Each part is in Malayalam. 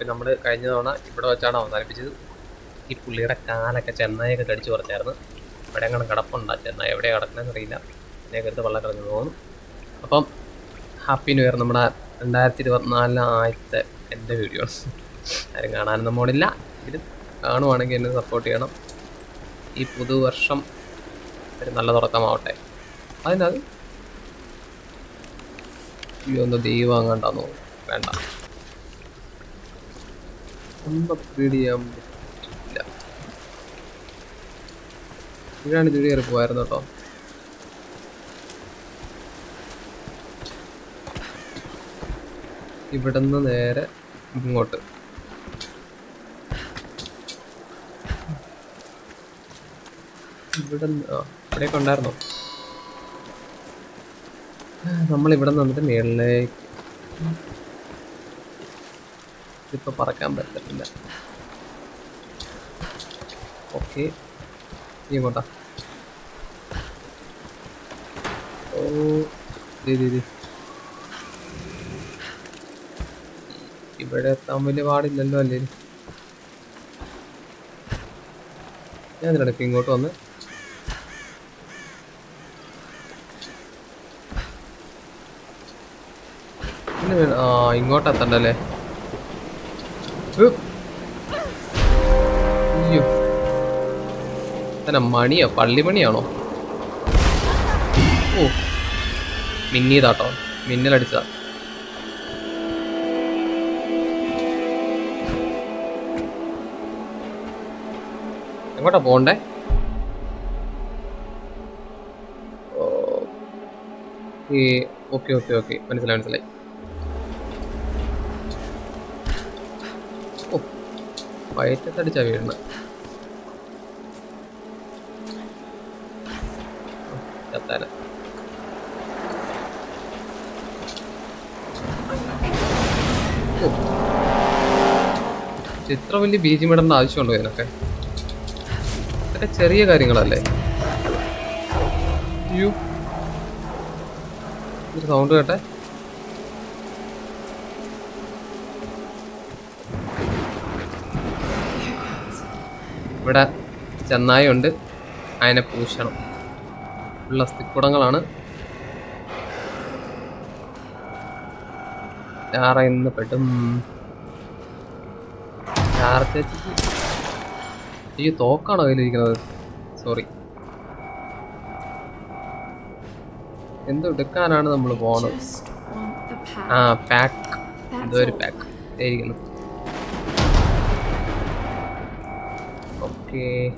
നമ്മൾ കഴിഞ്ഞ തവണ ഇവിടെ വെച്ചാണ് അവസാനിപ്പിച്ചത്. ഈ പുള്ളിയുടെ കാലൊക്കെ ചെന്നായൊക്കെ കടിച്ചു പറിച്ചായിരുന്നു. ഇവിടെ അങ്ങനെ കിടപ്പുണ്ട്? ആ ചെന്നായ എവിടെ കിടക്കണമെന്ന് അറിയില്ല എന്നെ എടുത്ത് വെള്ളം കിടന്നു പോകുന്നു അപ്പം ഹാപ്പി ന്യൂ ഇയർ നമ്മുടെ രണ്ടായിരത്തി ഇരുപത്തിനാലിലെ ആദ്യത്തെ എന്റെ വീഡിയോ ആരും കാണാനൊന്നും പോണില്ല. ഇത് കാണുവാണെങ്കിൽ എന്നെ സപ്പോർട്ട് ചെയ്യണം. ഈ പുതുവർഷം ഒരു നല്ല തുടക്കമാവട്ടെ. അതിനത് ഈ എന്തോ ദൈവം അങ്ങോട്ടാന്ന് വേണ്ട. ഒന്നും അപ്ഗ്രേഡ് ചെയ്യാൻ പറ്റില്ല. ഇവിടെയാണ് ഇത് കയറി പോയായിരുന്നു കേട്ടോ. ഇവിടുന്ന് നേരെ ഇങ്ങോട്ട്. ഇവിടെ ആ ഇവിടെയൊക്കെ ഉണ്ടായിരുന്നോ? നമ്മൾ ഇവിടെ നിന്നിട്ട് മേളിലേക്ക്. ഇതിപ്പോ പറക്കാൻ പറ്റത്തില്ല ഓക്കെ ഓ ദേ, ദേ, ദേ. ഇവിടെ എത്താൻ വലിയ പാടില്ലല്ലോ അല്ലേ ഞാൻ ഇതിനിടയ്ക്ക് ഇങ്ങോട്ട് വന്ന് പിന്നെ ആ ഇങ്ങോട്ട്. അയ്യോ. മണിയാ? മണിയോ പള്ളിമണിയാണോ ഓ. മിന്നിയതാട്ടോ. മിന്നലടിച്ചതാ. എങ്ങോട്ടാ പോണ്ടേ ഓക്കെ ഓക്കെ ഓക്കെ. മനസ്സിലായി മനസ്സിലായി ഓ വയറ്റത്തടിച്ചാ വീഴുന്നത്. ഇത്ര വലിയ ബീജം ഇടേണ്ട ആവശ്യമുണ്ടോ ഇതിനൊക്കെ? ഇതൊക്കെ ചെറിയ കാര്യങ്ങളല്ലേ? സൗണ്ട് കേട്ടെ. ഇവിടെ ചെന്നായി ഉണ്ട് അതിനെ പൂശണം. ഉള്ള അസ്ഥിക്കുടങ്ങളാണ് ചാറ ഇന്ന് പെട്ടും ചാറ ഈ തോക്കാണോ കയ്യിലിരിക്കുന്നത് സോറി എന്തെടുക്കാനാണ് നമ്മൾ പോണത്. ആ പാക്ക് എന്തോ ഒരു പാക്ക് ഇരിക്കുന്നു it.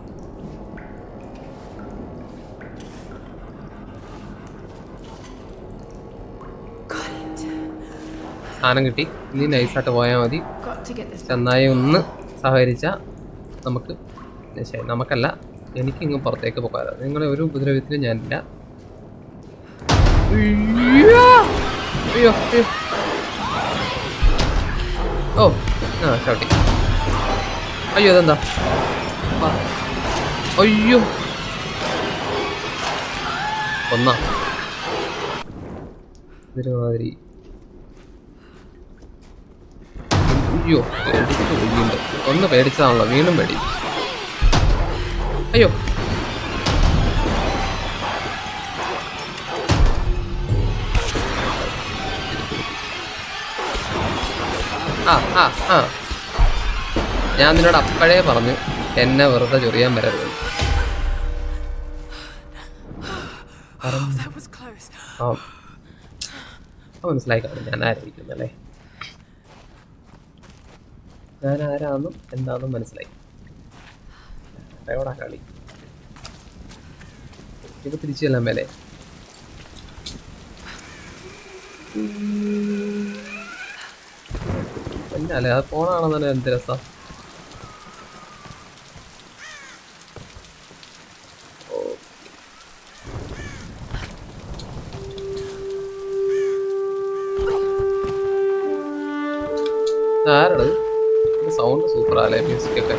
സാധനം കിട്ടി ഇനി നൈസായിട്ട് പോയാൽ മതി. ചെന്നായി ഒന്ന് സഹകരിച്ചാൽ നമുക്ക് ശരി നമുക്കല്ല എനിക്കിങ്ങ് പുറത്തേക്ക് പോകാതെ നിങ്ങളെ ഒരു ഉപദ്രവത്തിലും ഞാനില്ല അയ്യോ. ഓ ആ ചവിട്ടി അയ്യോ അതെന്താ. അയ്യോ. ഒന്നാ അയ്യോ ഒന്ന് പേടിച്ചതാണല്ലോ വീണ്ടും പേടി. അയ്യോ. ആ ആ ആ. ഞാൻ നിന്നോട് അപ്പോഴേ പറഞ്ഞു. എന്നെ വെറുതെ ചൊറിയാൻ വരരുത്. മനസ്സിലായി കാണും ഞാൻ ആരായിരിക്കുന്നല്ലേ ഞാൻ ആരാന്നും എന്താണെന്നും മനസ്സിലായി. എവിടാ കളി? ഇത് തിരിച്ചു ചെല്ലാൻ മേലെ. എന്നല്ലേ അത് പോണാണെന്ന് എന്ത് രസം? ആരാണ്? സൗണ്ട് സൂപ്പർ ആലേ മ്യൂസിക് ഒക്കെ?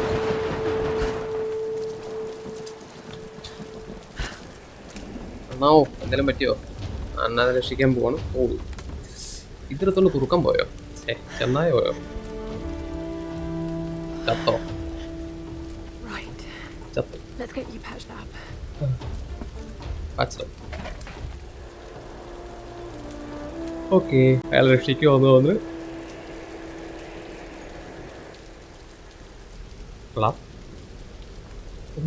എന്നാവോ എന്തെങ്കിലും പറ്റിയോ? അണ്ണാതെ രക്ഷിക്കാൻ പോകണം ഓ ഇതിനകത്തോണ്ട് തുറക്കം പോയോ? ഏ ചെന്നായ? പോയോ ചത്തോ. ഓക്കെ അയാൾ രക്ഷിക്കുമോ വന്നു വന്ന് കൊള്ളാം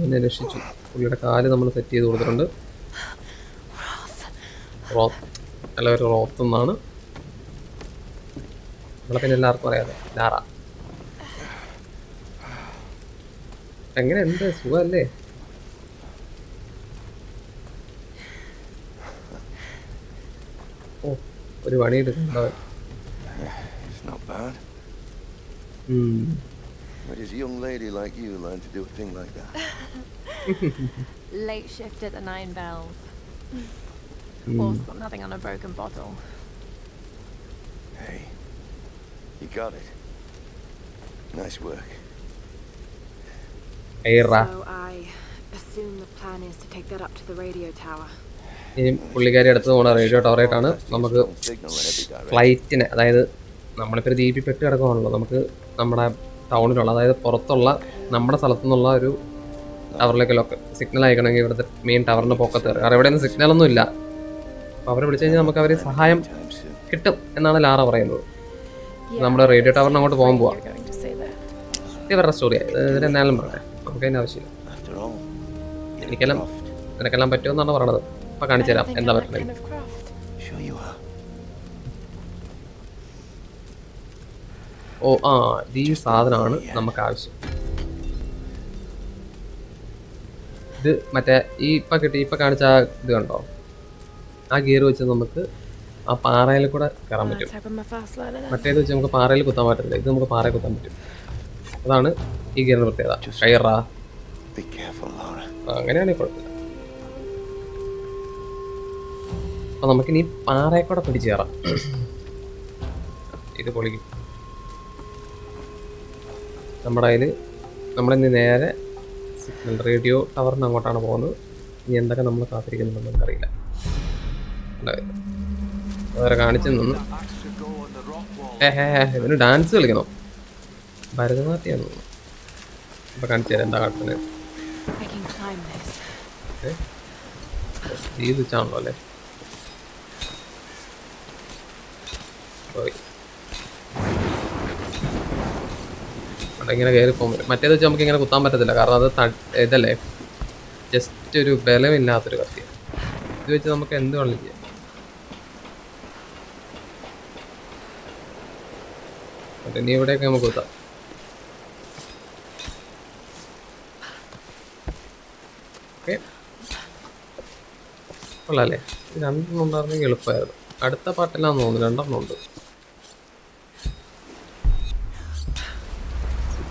എന്നെ രക്ഷിച്ചു. പുള്ളിയുടെ കാൽ നമ്മൾ സെറ്റ് ചെയ്ത് കൊടുത്തിട്ടുണ്ട്. റോത്ത്. അല്ല ഒരു റോത്ത് എന്നാണ്. നമ്മളെ പിന്നെ എല്ലാവർക്കും അറിയാതെ ലാറ. എങ്ങനെ ഉണ്ട് സുഖമല്ലേ? ഓ ഒരു പണിയെടുക്കണ്ടവൻ Where does a young lady like you learn to do a thing like that? Late shift at the Nine Bells. Mm. Wolf's got nothing on a broken bottle. Hey, you got it. Nice work. Era. So I assume the plan is to take that up to the radio tower. ഇനി പുള്ളിക്കാരി അടുത്ത് പോണ റേഡിയോ ടവറായിട്ടാണ് നമുക്ക്. ഫ്ലൈറ്റിന് അതായത് നമ്മളിപ്പോൾ ദീപി പെട്ട് കിടക്കുവാണല്ലോ നമുക്ക് നമ്മുടെ ടൗണിലുള്ള അതായത് പുറത്തുള്ള നമ്മുടെ സ്ഥലത്തു നിന്നുള്ള ഒരു ടവറിലേക്ക് ലൊക്കെ സിഗ്നൽ അയക്കണമെങ്കിൽ ഇവിടുത്തെ മെയിൻ ടവറിന്റെ പൊക്കത്ത് കയറി കാരണം ഇവിടെയൊന്നും സിഗ്നലൊന്നും ഇല്ല. അപ്പോൾ അവരെ വിളിച്ചു കഴിഞ്ഞാൽ നമുക്ക് അവരെ സഹായം കിട്ടും എന്നാണ് ലാറ പറയുന്നത്. നമ്മുടെ റേഡിയോ ടവറിന് അങ്ങോട്ട് പോകാൻ പോവാം. ഇവരുടെ സ്റ്റോറിയാണ് ഇത് എന്നാലും പറയട്ടെ നമുക്ക് അതിന്റെ ആവശ്യമില്ല. എനിക്കെല്ലാം നിനക്കെല്ലാം പറ്റുമെന്നാണ് പറയണത്. അപ്പോൾ കാണിച്ചു തരാം എന്താ പറ്റുന്നത് ഓ ആ ഈ സാധനമാണ് നമുക്ക് ആവശ്യം ഇത് മറ്റേ ഈ ഇപ്പം കിട്ടി ഇപ്പം കാണിച്ച ആ ഇത് കണ്ടോ? ആ ഗിയർ വെച്ച് നമുക്ക് ആ പാറയിൽ കൂടെ കയറാൻ പറ്റും. മറ്റേത് വെച്ച് നമുക്ക് പാറയിൽ കുത്താൻ പറ്റില്ല ഇത് നമുക്ക് പാറയിൽ കുത്താൻ പറ്റും. അതാണ് ഈ ഗിയറിന് പ്രത്യേകത. കയറാ. അങ്ങനെയാണെങ്കിൽ കുഴപ്പമില്ല. അപ്പം നമുക്കിനി പാറയെ കൂടെ പിടിച്ചു കയറാം. ഇത് പൊളിക്കും. നമ്മുടെ കയ്യിൽ നമ്മളിന്ന് നേരെ സിഗ്നൽ റേഡിയോ ടവറിന് അങ്ങോട്ടാണ് പോകുന്നത്. ഇനി എന്തൊക്കെ നമ്മൾ കാത്തിരിക്കുന്നുണ്ടെന്ന് നമുക്കറിയില്ല. വേറെ കാണിച്ചു നിന്ന്. ഇവന് ഡാൻസ് കളിക്കണോ? ഭരതനാട്യം ഇപ്പം കാണിച്ചു തരാം എന്താ കാട്ടുന്നത്. I can climb this. ഇത് വെച്ചാണല്ലോ അല്ലേ? അവിടെ ഇങ്ങനെ കയറി പറ്റും മറ്റേത് വെച്ച് നമുക്ക് ഇങ്ങനെ കുത്താൻ പറ്റത്തില്ല. കാരണം അത് ഇതല്ലേ? ജസ്റ്റ് ഒരു ബലമില്ലാത്തൊരു കത്തി ഇത് വെച്ച് നമുക്ക് എന്ത് വേണം ചെയ്യാം. ഇനി ഇവിടെയൊക്കെ നമുക്ക് കുത്താം. ഓക്കെ. കൊള്ളാല്ലേ രണ്ടെണ്ണം ഉണ്ടായിരുന്നെങ്കിൽ എളുപ്പമായിരുന്നു. അടുത്ത പാട്ടെല്ലാം തോന്നുന്നു. രണ്ടെണ്ണം ഉണ്ട്.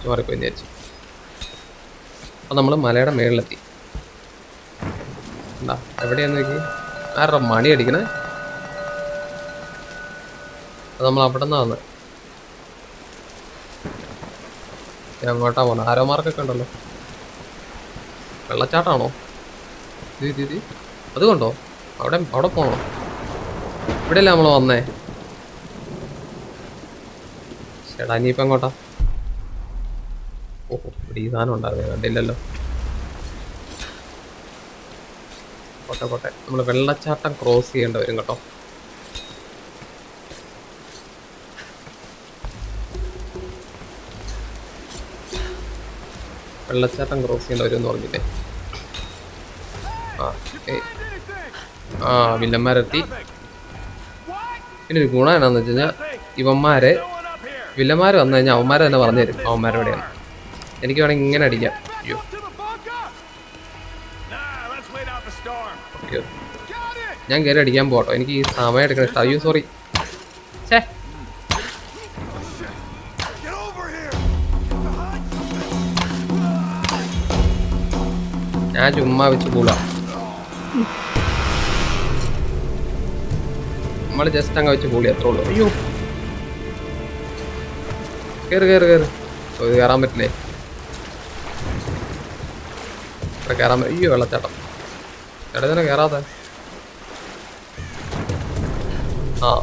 മാറിപ്പോയി വിചാരിച്ചു. അപ്പം നമ്മൾ മലയുടെ മേളിലെത്തി. എന്താ എവിടെയാന്ന് നോക്കി ആരുടെ മണി അടിക്കണേ? അത് നമ്മൾ അവിടെ നിന്നാ വന്നത് അങ്ങോട്ടാ പോണ? ആരോ മാർക്കൊക്കെ ഉണ്ടല്ലോ. വെള്ളച്ചാട്ടാണോ ഇത് അത് കണ്ടോ? അവിടെ അവിടെ പോണോ. ഇവിടെയല്ലേ നമ്മൾ വന്നേ? ചേട്ടാ ഇനിയിപ്പോൾ എങ്ങോട്ടാ? ഓഹോ ഇവിടെ ഈ സാധനം ഉണ്ടായിരുന്നു കണ്ടില്ലല്ലോ. കോട്ടെ കോട്ടെ നമ്മൾ വെള്ളച്ചാട്ടം ക്രോസ് ചെയ്യേണ്ടി വരും കേട്ടോ. വെള്ളച്ചാട്ടം ക്രോസ് ചെയ്യേണ്ടി വരും എന്ന് പറഞ്ഞില്ലേ? ആ ആ വില്ലന്മാരെത്തി. പിന്നെ ഒരു ഗുണം എന്നാന്ന് വെച്ച് കഴിഞ്ഞാൽ ഇവന്മാരെ വില്ലന്മാർ വന്നു കഴിഞ്ഞാൽ അവന്മാരെ തന്നെ പറഞ്ഞു തരും. അവന്മാരെവിടെയാണ് എനിക്ക് വേണമെങ്കിൽ ഇങ്ങനെ അടിക്കാം. അയ്യോ. അയ്യോ ഞാൻ കയറി അടിക്കാൻ പോട്ടോ എനിക്ക് ഈ സമയം എടുക്കണ. ഇഷ്ടം അയ്യോ സോറി here! ഞാൻ ചുമ്മാ വെച്ച് കൂടാ നമ്മൾ ജസ്റ്റ് അങ്ങ് വെച്ച് കൂടി അത്രേ ഉള്ളൂ അയ്യോ കയറി കയറി കയറി കയറാൻ പറ്റില്ലേ? ഇവിടെ കയറാൻ അയ്യോ വെള്ളച്ചാട്ടം. എവിടെ തന്നെ കയറാതെ ആ.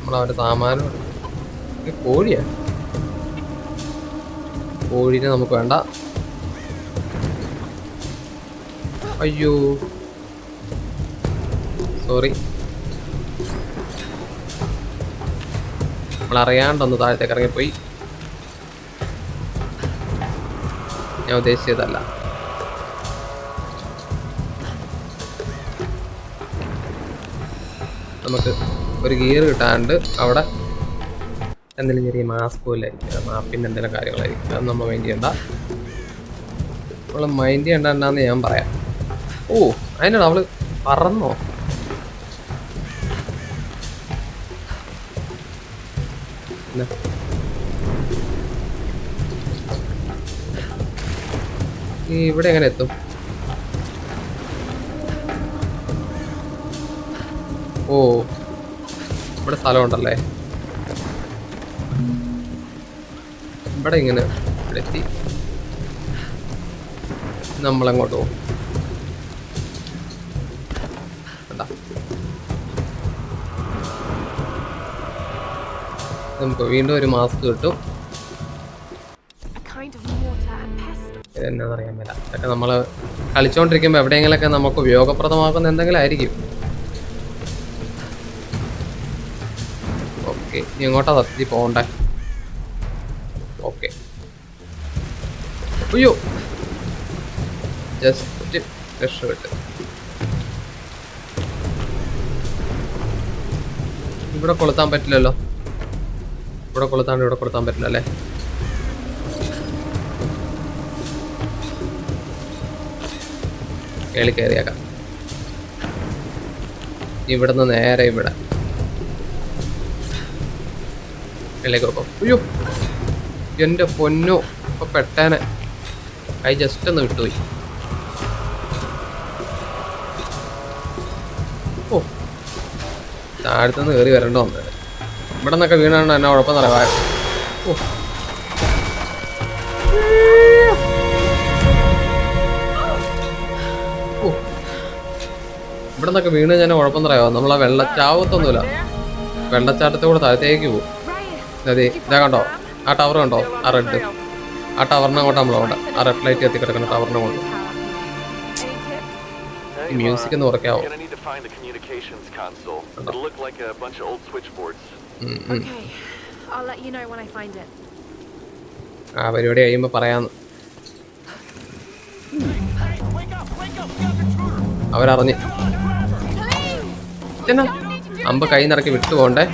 നമ്മളവന്റെ സാമാനം കോഴിയാ? കോഴീനെ നമുക്ക് വേണ്ട. അയ്യോ. സോറി. നമ്മളറിയാണ്ടൊന്ന് താഴത്തേക്ക് ഇറങ്ങിപ്പോയി. ഞാൻ ഉദ്ദേശിച്ചതല്ല. നമുക്ക് ഒരു ഗിയർ കിട്ടാണ്ട് അവിടെ എന്തെങ്കിലും ചെറിയ മാസ്ക് പോലെ ആയിരിക്കും മാപ്പിന്റെ എന്തെങ്കിലും കാര്യങ്ങളായിരിക്കും. അത് നമ്മൾ മൈൻഡ് ചെയ്യണ്ട. നമ്മൾ മൈൻഡ് ചെയ്യണ്ടെന്നാന്ന് ഞാൻ പറയാം. ഓ അതിനാണ് അവൾ പറന്നോ? ഇല്ല. ഇവിടെ എങ്ങനെ എത്തും? ഓ ഇവിടെ സ്ഥലമുണ്ടല്ലേ? ഇവിടെ ഇങ്ങനെ ഇവിടെ എത്തി. നമ്മളങ്ങോട്ട് പോകും? നമുക്ക് വീണ്ടും ഒരു മാസ്ക് കിട്ടും. Pestle. പറയാൻ അറിയാൻ അതൊക്കെ നമ്മൾ കളിച്ചോണ്ടിരിക്കുമ്പോൾ എവിടെയെങ്കിലൊക്കെ നമുക്ക് ഉപയോഗപ്രദമാക്കുന്ന എന്തെങ്കിലും ആയിരിക്കും. ഓക്കെ ഇനി എങ്ങോട്ടാ തത്തി പോകണ്ടേ. ഓക്കെ. അയ്യോ. ജസ്റ്റ് രക്ഷപ്പെട്ട് ഇവിടെ കൊളുത്താൻ പറ്റില്ലല്ലോ. ഇവിടെ കൊളുത്താണ്ട് ഇവിടെ കൊളുത്താൻ പറ്റില്ല അല്ലേ? കേളി കയറിയേക്കാം. ഇവിടുന്ന് നേരെ ഇവിടെ. മേലേക്ക് വെക്കാം. അയ്യോ എന്റെ പൊന്നു ഇപ്പൊ പെട്ടേനെ. ജസ്റ്റ് ഒന്ന് വിട്ടുപോയി ഓ താഴത്തുനിന്ന് കയറി വരണ്ട വന്നത് ഇവിടെ നിന്നൊക്കെ വീണാണ് എന്നെ പറയാ ഓ ഓ. ഇവിടെ നിന്നൊക്കെ വീണ് ഞാൻ കുഴപ്പം പറയാമോ ആ വെള്ളച്ചാവത്തൊന്നുമില്ല വെള്ളച്ചാട്ടത്തിൽ കൂടെ താഴത്തേക്ക് പോകും അതെ ഇതാ കണ്ടോ? ആ ടവർ കണ്ടോ? ആ റെഡ് ആ ടവറിനെ അങ്ങോട്ട് നമ്മൾ അവിടെ ആ റെഡ് ലൈറ്റ് എത്തി കിടക്കുന്ന ടവറിനെ കൊണ്ട് മ്യൂസിക് എന്ന് കുറയ്ക്കാവോ? Gonna need to find the communications console. It'll look like a bunch of old switchboards. ഉം, ഉം. I'll let you know when I find it. ആ പരിപാടി കഴിയുമ്പോൾ പറയാന്ന്. അവരറിഞ്ഞ്. ഇതെന്നാ? അമ്പ് കൈ നിറക്കി വിട്ടു പോണ്ടേ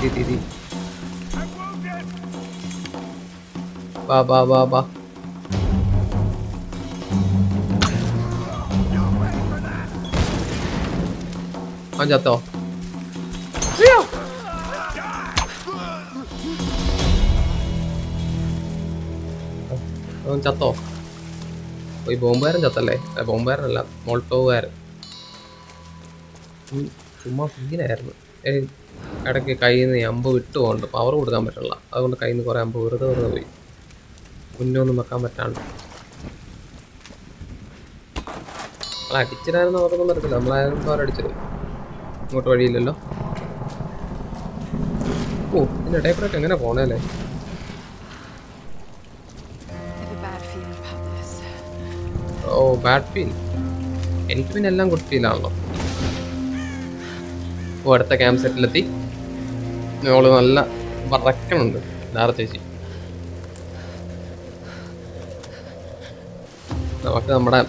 ദി, ദി, ദി. വാ വാ വാ വാ അവൻ ചത്തോ അവൻ ചത്തോ? ഈ ബോംബുകാരൻ ചത്തല്ലേ? ബോംബുകാരനല്ല മോൾട്ടോവുകാരൻ. ചുമ്മാ ഫീലായിരുന്നു ഇടയ്ക്ക് കയ്യിൽ നിന്ന് അമ്പ് വിട്ടു പോകുന്നുണ്ട് പവർ കൊടുക്കാൻ പറ്റില്ല. അതുകൊണ്ട് കയ്യിൽ നിന്ന് കുറേ അമ്പ് വെറുതെ വെറുതെ പോയി. മുന്നൊന്നും വെക്കാൻ പറ്റാണ്ട്. നമ്മൾ അടിച്ചിട്ടായിരുന്നു അവർക്കൊന്നും പറ്റത്തില്ല. നമ്മളായിരുന്നു അടിച്ചത്. ഇങ്ങോട്ട് വഴിയില്ലല്ലോ. ഓ ഇതിന്റെ ഇടയിൽ കൂടെ എങ്ങനെ പോണേലേ ബാഡ് ഫീൽ എനിക്ക് പിന്നെ എല്ലാം ഗുഡ് ഫീൽ ആണല്ലോ. ഓ അടുത്ത ക്യാമ്പ് സെറ്റിലെത്തി ഞങ്ങൾ നല്ല വറക്കണുണ്ട് ധാര ചേച്ചി? നമുക്ക് നമ്മുടെ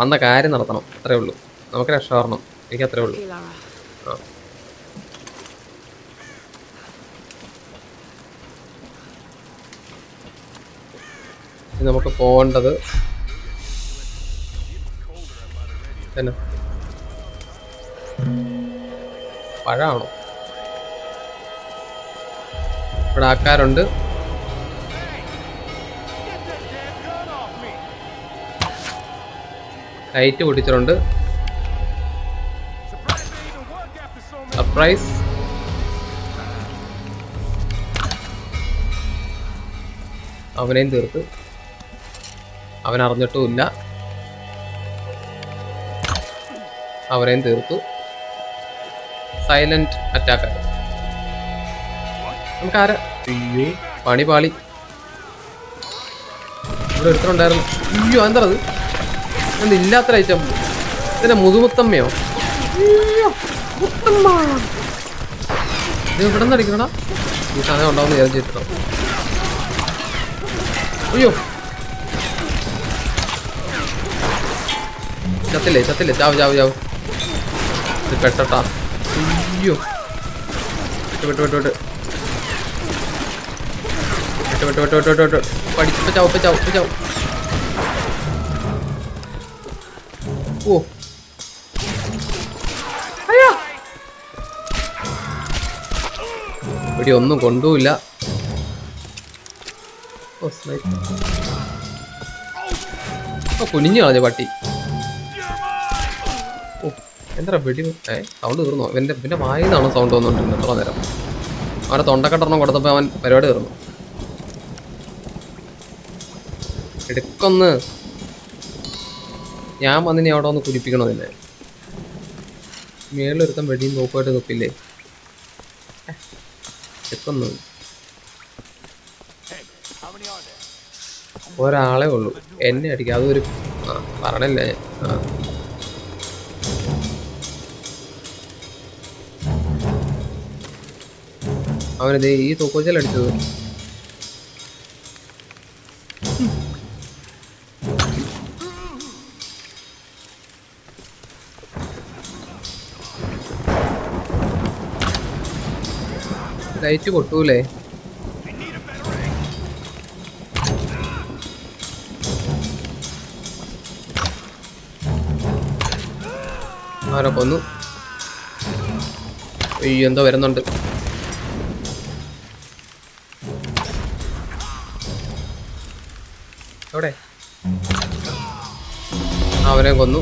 വന്ന കാര്യം നടത്തണം. അത്രേ ഉള്ളൂ. നമുക്ക് രക്ഷപ്പെടണം എനിക്ക് അത്രേ ഉള്ളൂ. നമുക്ക് പോകേണ്ടത് തന്നെ. പഴമാണോ? ഇവിടെ ആൾക്കാരുണ്ട്. ലൈറ്റ് പൊട്ടിച്ചിട്ടുണ്ട്. സർപ്രൈസ് അവനെയും തീർത്ത്. അവൻ അറിഞ്ഞിട്ടുമില്ല അവനെയും തീർത്തു. സൈലന്റ് അറ്റാക്ക് നമുക്ക് ആരാ പണി പാളി ഇവിടെ എടുത്തിട്ടുണ്ടായിരുന്നു അയ്യോ എന്താ അത്? എന്താ ഇല്ലാത്ത ഐറ്റം ഇതിന്റെ മുതുമുത്തമ്മയോ? മുത്തമ്മ. ഇത് ഇവിടെ നിന്ന് അടിക്കണടാ ഈ സാധനം ഉണ്ടാവുന്ന വിചാരിച്ചിട്ടോ അയ്യോ. ചത്തില്ലേ ചത്തില്ലേ? ചാവ് ചാവ് ചാവ്. പെട്ടട്ടാ. അയ്യോ. വിട്ട് വിട്ട് വിട്ട് വിട്ട്. വിട്ട് വിട്ട് വിട്ട് വിട്ട് ഓ. ഇവിടെ ഒന്നും കൊണ്ടുമില്ല ഓ കുനിഞ്ഞു കളഞ്ഞ പട്ടി. എന്താ വെടി സൗണ്ട് തീർന്നു? എന്റെ പിന്നെ വായിലാണ് സൗണ്ട് വന്നുകൊണ്ടിരുന്നത് എത്ര നേരം. അവനെ തൊണ്ടക്കെട്ടണം കൊടുത്തപ്പോൾ അവൻ പരിപാടി തീർന്നു. എടുക്കൊന്ന്. ഞാൻ വന്നിനി അവിടെ ഒന്ന് കുരിപ്പിക്കണോ നിന്നെ? മേളിലൊരുത്തം വെടിയും നോക്കുമായിട്ട് നിൽപ്പില്ലേ എടുക്കൊന്ന്. ഒരാളെ ഉള്ളൂ. എന്നെ അടിക്കുക അതൊരു ആ പറഞ്ഞില്ല? അവനത് ഈ തൂക്കോച്ചൽ അടിച്ചത് ലൈറ്റ് പൊട്ടൂലേ? ആരോ കൊന്നു. അയ്യോ എന്തോ വരുന്നുണ്ട്. അവനെ കൊന്നു.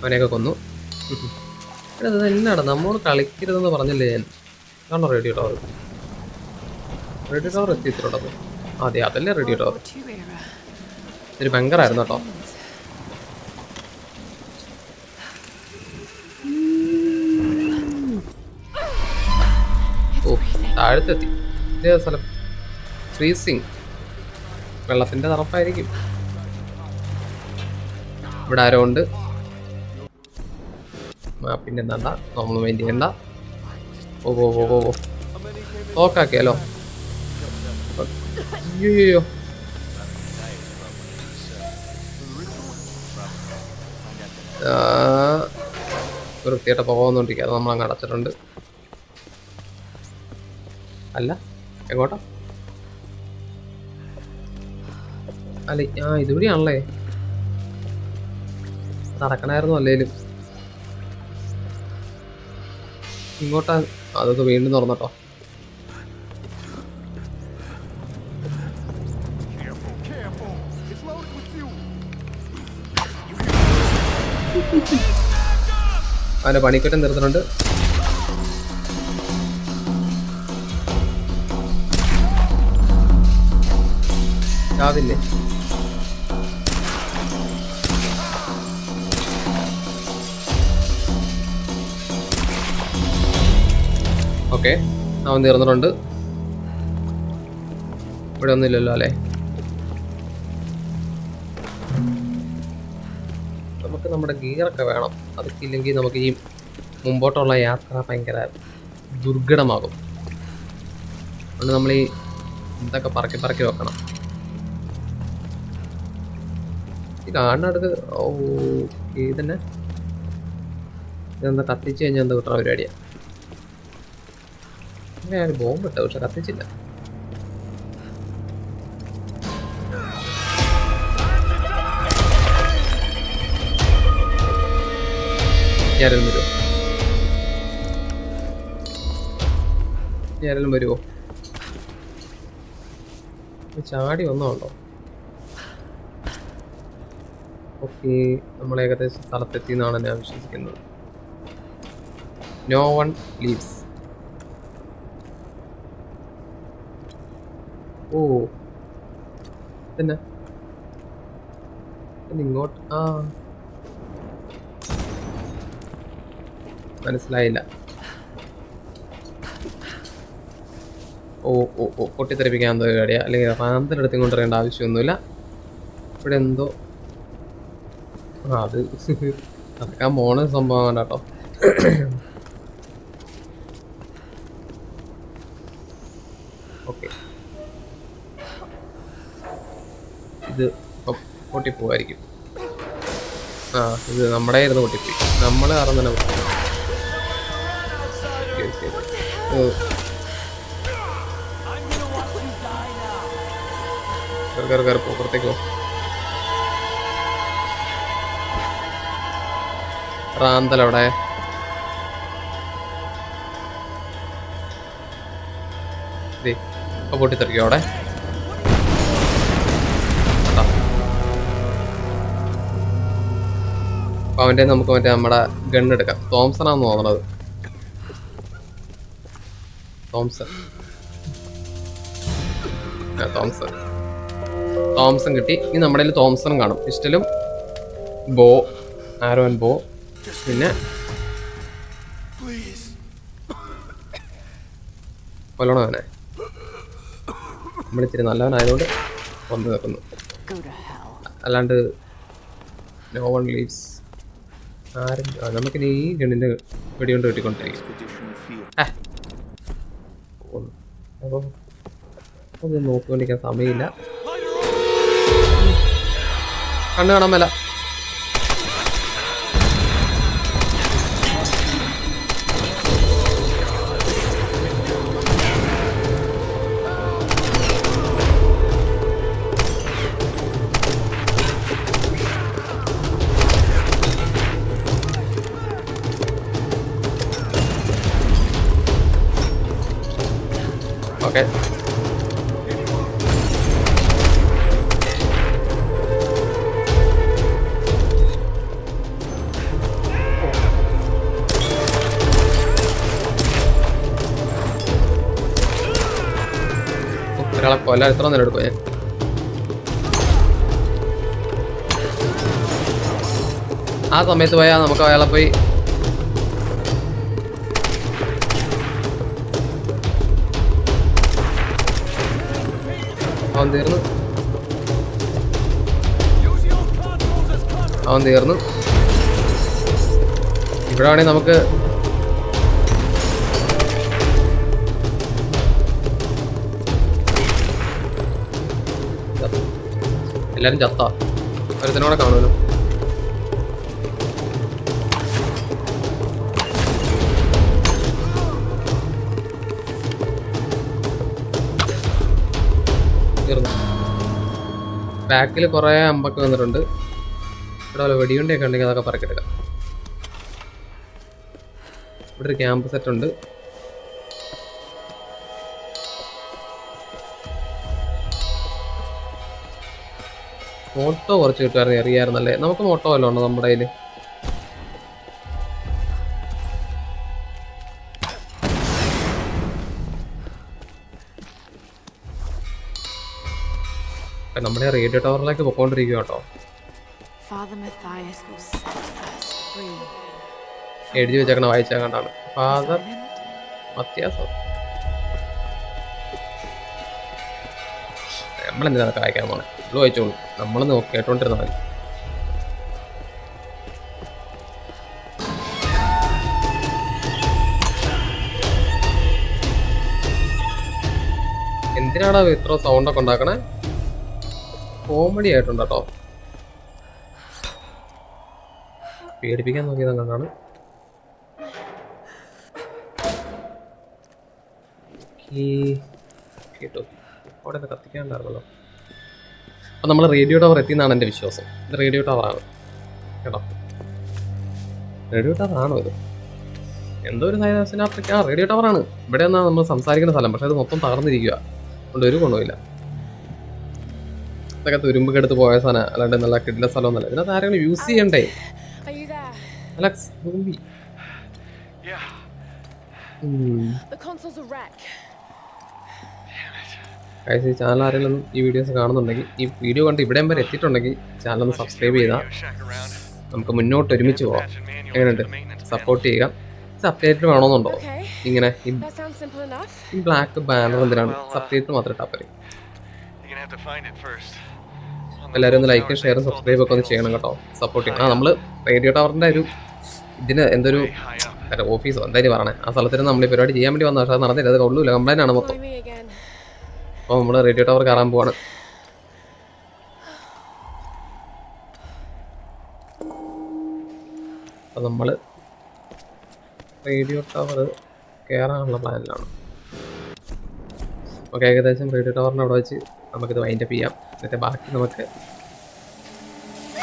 അവനെയൊക്കെ കൊന്നു. എന്നാടാ? നമ്മോട് കളിക്കരുതെന്ന് പറഞ്ഞില്ലേ ഞാൻ? കാണോ റേഡിയോ ടവർ? റേഡിയോ ടവർ എത്തി എത്തിയിട്ടുള്ളത് അതെ അതല്ലേ റേഡിയോ ടവർ. ഇതൊരു ഭയങ്കരമായിരുന്നു കേട്ടോ. ഓ താഴത്തെത്തി. ഇതേ സ്ഥലം. ഫ്രീസിങ്. വെള്ളത്തിന്റെ തറപ്പായിരിക്കും ഇവിടെ ആരോ ഉണ്ട്. പിന്നെ എന്താ നമ്മൾ മൈൻഡ് ചെയ്യണ്ട. ഓ ഓ ഓ ഓ അയ്യോ. വൃത്തിയായിട്ട് പോകുന്നുണ്ടിരിക്കുക അത് നമ്മൾ അങ്ങ് അടച്ചിട്ടുണ്ട്. അല്ല എങ്ങോട്ടാ? അല്ല? ആ ഇതുവഴിയാണല്ലേ നടക്കണായിരുന്നു അല്ലേലും. ഇങ്ങോട്ടാ. അതൊക്കെ വീണ്ടും തുറന്നട്ടോ. അവന്റെ പണിക്കുറ്റം തീർത്തിട്ടുണ്ട്. ചാവില്ലേ? ഓക്കെ. അവൻ തീർന്നിട്ടുണ്ട്. ഇവിടെ ഒന്നുമില്ലല്ലോ അല്ലേ? നമുക്ക് നമ്മുടെ ഗിയറൊക്കെ വേണം. അതൊക്കെ ഇല്ലെങ്കിൽ നമുക്ക് ഈ മുമ്പോട്ടുള്ള യാത്ര ഭയങ്കര ദുർഘടമാകും. അതുകൊണ്ട് നമ്മൾ ഈ ഇതൊക്കെ പറക്കി പറക്കി വെക്കണം. ഈ കാണടുത്ത് ഓ ഇതന്നെ ഇതെന്താ കത്തിച്ച് കഴിഞ്ഞാൽ എന്താ കിട്ടണ പരിപാടിയാ ഞാൻ ബോംബ് ഇട്ടു പക്ഷെ കത്തിച്ചില്ല. ഞാനും വരുമോ ചാടി വന്നോണ്ടോ? ഓക്കെ നമ്മൾ ഏകദേശം സ്ഥലത്തെത്തി എന്നാണ് ഞാൻ വിശ്വസിക്കുന്നത്. നോ വൺ ലീവ്സ് ഓ. എന്നാ? ഇങ്ങോട്ട്? ആ. മനസ്സിലായില്ല. ഓ ഓ ഓ. പൊട്ടിത്തെറിപ്പിക്കാൻ എന്തോ പരിപാടിയാ അല്ലെങ്കിൽ റാന്തലെടുത്ത് കൊണ്ടുവരേണ്ട ആവശ്യമൊന്നുമില്ല. ഇവിടെ എന്തോ? ആ അത്. നടക്കാൻ പോണ സംഭവം കേട്ടോ ഓക്കെ ഇത് ഇപ്പം പൊട്ടിപ്പോവായിരിക്കും ആ ഇത് നമ്മുടെ ഇരുന്ന് പൊട്ടിപ്പോയി നമ്മൾ കാരണം തന്നെ റാന്തലവിടെ പൊട്ടിത്തെറിക്കും അവിടെ. അവന്റെ നമുക്ക് മറ്റേ നമ്മുടെ ഗൺ എടുക്കാം. തോംസൺ ആണെന്ന് തോന്നണത്. തോംസൺ തോംസൺ തോംസൺ കിട്ടി. ഇനി നമ്മുടെ കയ്യിൽ തോംസൺ കാണും. പിസ്റ്റലും ബോ ആരോൻ ബോ പിന്നെ കൊല്ലണവനെ അവനെ? നമ്മളിച്ചിരി നല്ലവനായതുകൊണ്ട് വന്ന് നിൽക്കുന്നു. അല്ലാണ്ട് നോ വൺ ലീവ്സ് ആരും നമുക്കിനി ഈ ഗണ്ണിന്റെ വെടികൊണ്ട് വെട്ടിക്കൊണ്ടിരിക്കും ഏ. ഒന്ന്. അപ്പൊ അത് നോക്കിക്കൊണ്ടിരിക്കാൻ സമയമില്ല കണ്ണു കാണാൻ മേല ഒരാളെ കൊല്ലാൻ എത്ര നേരം എടുക്കും? ഞാൻ ആ സമയത്ത് പോയാൽ നമുക്ക് അയാളെ പോയി അവൻ തീർന്നു. അവൻ തീർന്നു. ഇവിടെ ആണെങ്കിൽ നമുക്ക് എല്ലാരും ചത്ത? ഒരുത്തനോടെ കാണുമല്ലോ. ബാക്കിൽ കുറേ അമ്പൊക്കെ വന്നിട്ടുണ്ട്. ഇവിടെ വല്ല വെടിയുണ്ടൊക്കെ ഉണ്ടെങ്കിൽ അതൊക്കെ പറക്കെടുക്കാം ഇവിടെ ഒരു ക്യാമ്പ് സെറ്റ് ഉണ്ട്. മോട്ടോ കുറച്ച് കിട്ടുമായിരുന്നു എറിയായിരുന്നല്ലേ നമുക്ക് ഓട്ടോ വല്ലതും ഉണ്ടോ നമ്മുടെ കയ്യിൽ നമ്മുടെ റേഡിയോ ടവറിലേക്ക് പൊക്കോണ്ടിരിക്കുക കേട്ടോ. എഴുതി വെച്ചേക്കണ വായിച്ചാൽ കണ്ടാണ്. ഫാദർ അത്യാസം നമ്മളെന്തിനാ നമ്മളെന്തിനാണ് വായിക്കാൻ പോണേ? നമ്മൾ വായിച്ചോളൂ നമ്മൾ നോക്കി കേട്ടോണ്ടിരുന്നാൽ മതി എന്തിനാണ് ഇത്ര സൗണ്ടൊക്കെ ഉണ്ടാക്കണേ? കോമഡി ആയിട്ടുണ്ട് കേട്ടോ. പേടിപ്പിക്കാൻ നോക്കിയത് ഈ കേട്ടോ. അവിടെ കത്തിക്കാണ്ടായിരുന്നല്ലോ അപ്പം നമ്മൾ റേഡിയോ ടവർ എത്തിയെന്നാണ് എന്റെ വിശ്വാസം. ഇത് റേഡിയോ ടവറാണ് കേട്ടോ? റേഡിയോ ടവർ ആണോ ഇത്? എന്തോ ഒരു സൈനാപ്രിക്ക ആ റേഡിയോ ടവറാണ് ഇവിടെ നിന്നാണ് നമ്മൾ സംസാരിക്കുന്ന സ്ഥലം. പക്ഷേ അത് മൊത്തം തകർന്നിരിക്കുക അതുകൊണ്ട് ഒരു ഗുണമില്ല ഇതൊക്കെ തുരുമ്പ് എടുത്ത് പോയ സാധനം. അല്ലാണ്ട് നല്ല കിടില സ്ഥലമൊന്നുമല്ല. ഇതിനകത്ത് ആരെങ്കിലും യൂസ് ചെയ്യണ്ടേ? Alex. The console's a wreck. Guys, ഈ ചാനൽ ആരെങ്കിലും ഈ വീഡിയോസ് കാണുന്നുണ്ടെങ്കിൽ ഈ വീഡിയോ കണ്ട് ഇവിടെയും വരെ എത്തിയിട്ടുണ്ടെങ്കിൽ ചാനൽ ഒന്ന് സബ്സ്ക്രൈബ് ചെയ്താൽ നമുക്ക് മുന്നോട്ട് ഒരുമിച്ച് പോവാം. എങ്ങനെയുണ്ട്? സപ്പോർട്ട് ചെയ്യുക. സബ്ടൈറ്റിൽ വേണമെന്നുണ്ടോ ഇങ്ങനെ ഈ ബ്ലാക്ക് ബാനർ എന്തിനാണ്? സബ്സ്ക്രൈബ് മാത്രം ഇട്ടാൽ പോരെ. it എല്ലാവരും ഒന്ന് ലൈക്കും ഷെയറും സബ്സ്ക്രൈബ് ഒക്കെ ഒന്ന് ചെയ്യണം കേട്ടോ. സപ്പോർട്ട് ചെയ്യണം. ആ നമ്മൾ റേഡിയോ ടവറിന്റെ ഒരു ഇതിന് എന്തൊരു. ഓഫീസോ എന്തായാലും പറയണേ. ആ സ്ഥലത്തിന് നമ്മൾ ഈ പരിപാടി ചെയ്യാൻ വേണ്ടി വന്ന പക്ഷേ അത് നടന്നില്ല. അത് കൊള്ളൂല കംപ്ലൈന്റ് ആണ് മൊത്തം? അപ്പോൾ നമ്മൾ റേഡിയോ ടവർ കയറാൻ പോവാണ്. അപ്പോൾ നമ്മൾ റേഡിയോ ടവർ കയറാനുള്ള പ്ലാനിലാണ്. ഓക്കെ ഏകദേശം റേഡിയോ ടവറിന്റെ അവിടെ വെച്ച് നമുക്കിത് വൈൻഡപ്പ് ചെയ്യാം. എന്നിട്ട് ബാക്കി നമുക്ക്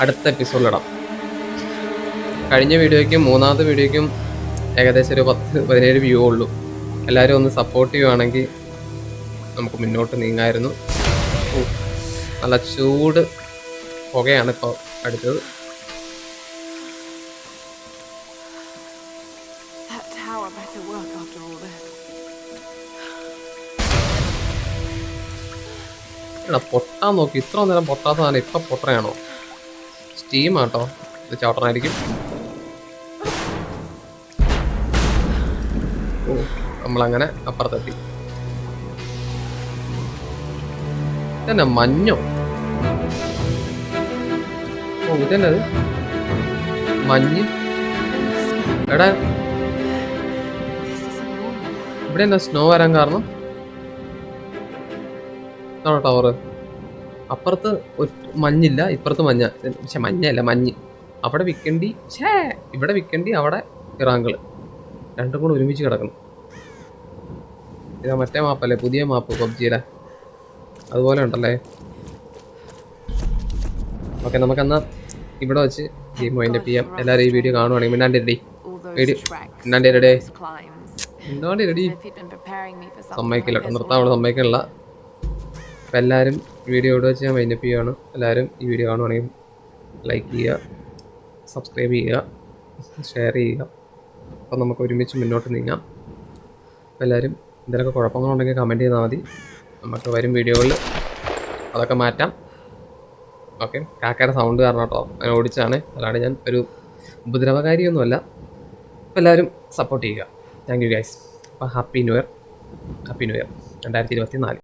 അടുത്ത എപ്പിസോഡിലിടാം കഴിഞ്ഞ വീഡിയോയ്ക്കും മൂന്നാമത്തെ വീഡിയോയ്ക്കും ഏകദേശം ഒരു പത്ത് പതിനേഴ് വ്യൂ ഉള്ളൂ. എല്ലാവരും ഒന്ന് സപ്പോർട്ട് ചെയ്യുവാണെങ്കിൽ നമുക്ക് മുന്നോട്ട് നീങ്ങായിരുന്നു. നല്ല ചൂട് പുകയാണ് ഇപ്പോൾ അടുത്തത്. എടാ പൊട്ടാൻ നോക്കി. ഇത്ര നേരം പൊട്ടാത്തതാണ് ഇപ്പൊ പൊട്ടണയാണോ സ്റ്റീം ആട്ടോ. ഇത് ചവിട്ടണായിരിക്കും ഓ നമ്മളങ്ങനെ അപ്പുറത്തെത്തി. ഇതന്നെ മഞ്ഞോ? ഓ ഇതന്നെ അത് മഞ്ഞ്? എടാ. ഇവിടെ എന്നാ സ്നോ വരാൻ കാരണം? ഇതാണോ ടവറ് അപ്പുറത്ത് മഞ്ഞില്ല ഇപ്പുറത്ത് മഞ്ഞ. പക്ഷെ മഞ്ഞല്ല മഞ്ഞ്. അവിടെ വിൽക്കേണ്ടി ഛേ ഇവിടെ വിൽക്കേണ്ടി അവിടെ ഇറാങ്കിൾ രണ്ടും കൂടെ ഒരുമിച്ച് കിടക്കണം. ഇതാ മറ്റേ മാപ്പല്ലേ പുതിയ മാപ്പ് പബ്ജിയുടെ അതുപോലെ ഉണ്ടല്ലേ? ഓക്കെ നമുക്കെന്നാ ഇവിടെ വെച്ച് ഗെയിം വൈൻഡപ്പ് ചെയ്യാം. എല്ലാവരും ഈ വീഡിയോ കാണുവാണെങ്കിൽ മിണ്ടാണ്ടി ready All those Ready? tracks, മിണ്ടാണ്ടി all ready those ready As if you'd been preparing me for something സമ്മതിക്കില്ല. നിർത്താൻ അവിടെ സമ്മതിക്കില്ല അപ്പം എല്ലാവരും വീഡിയോ ഇവിടെ വെച്ച് ഞാൻ വൈൻഡപ്പ് ചെയ്യുകയാണ് എല്ലാവരും ഈ വീഡിയോ കാണുവാണെങ്കിൽ ലൈക്ക് ചെയ്യുക സബ്സ്ക്രൈബ് ചെയ്യുക ഷെയർ ചെയ്യുക. അപ്പം നമുക്ക് ഒരുമിച്ച് മുന്നോട്ട് നീങ്ങാം. എല്ലാവരും എന്തെങ്കിലുമൊക്കെ കുഴപ്പങ്ങളുണ്ടെങ്കിൽ കമന്റ് ചെയ്താൽ മതി. നമുക്ക് വരും വീഡിയോകളിൽ അതൊക്കെ മാറ്റാം. ഓക്കെ കാക്കയുടെ സൗണ്ട് കാരണം കേട്ടോ. ഞാൻ ഓടിച്ചാണ് അതാണ് ഞാൻ ഒരു ഉപദ്രവകാരിയൊന്നുമല്ല. അപ്പോൾ എല്ലാവരും സപ്പോർട്ട് ചെയ്യുക. താങ്ക് യു ഗൈസ് അപ്പോൾ happy new year happy new year രണ്ടായിരത്തി ഇരുപത്തി നാല്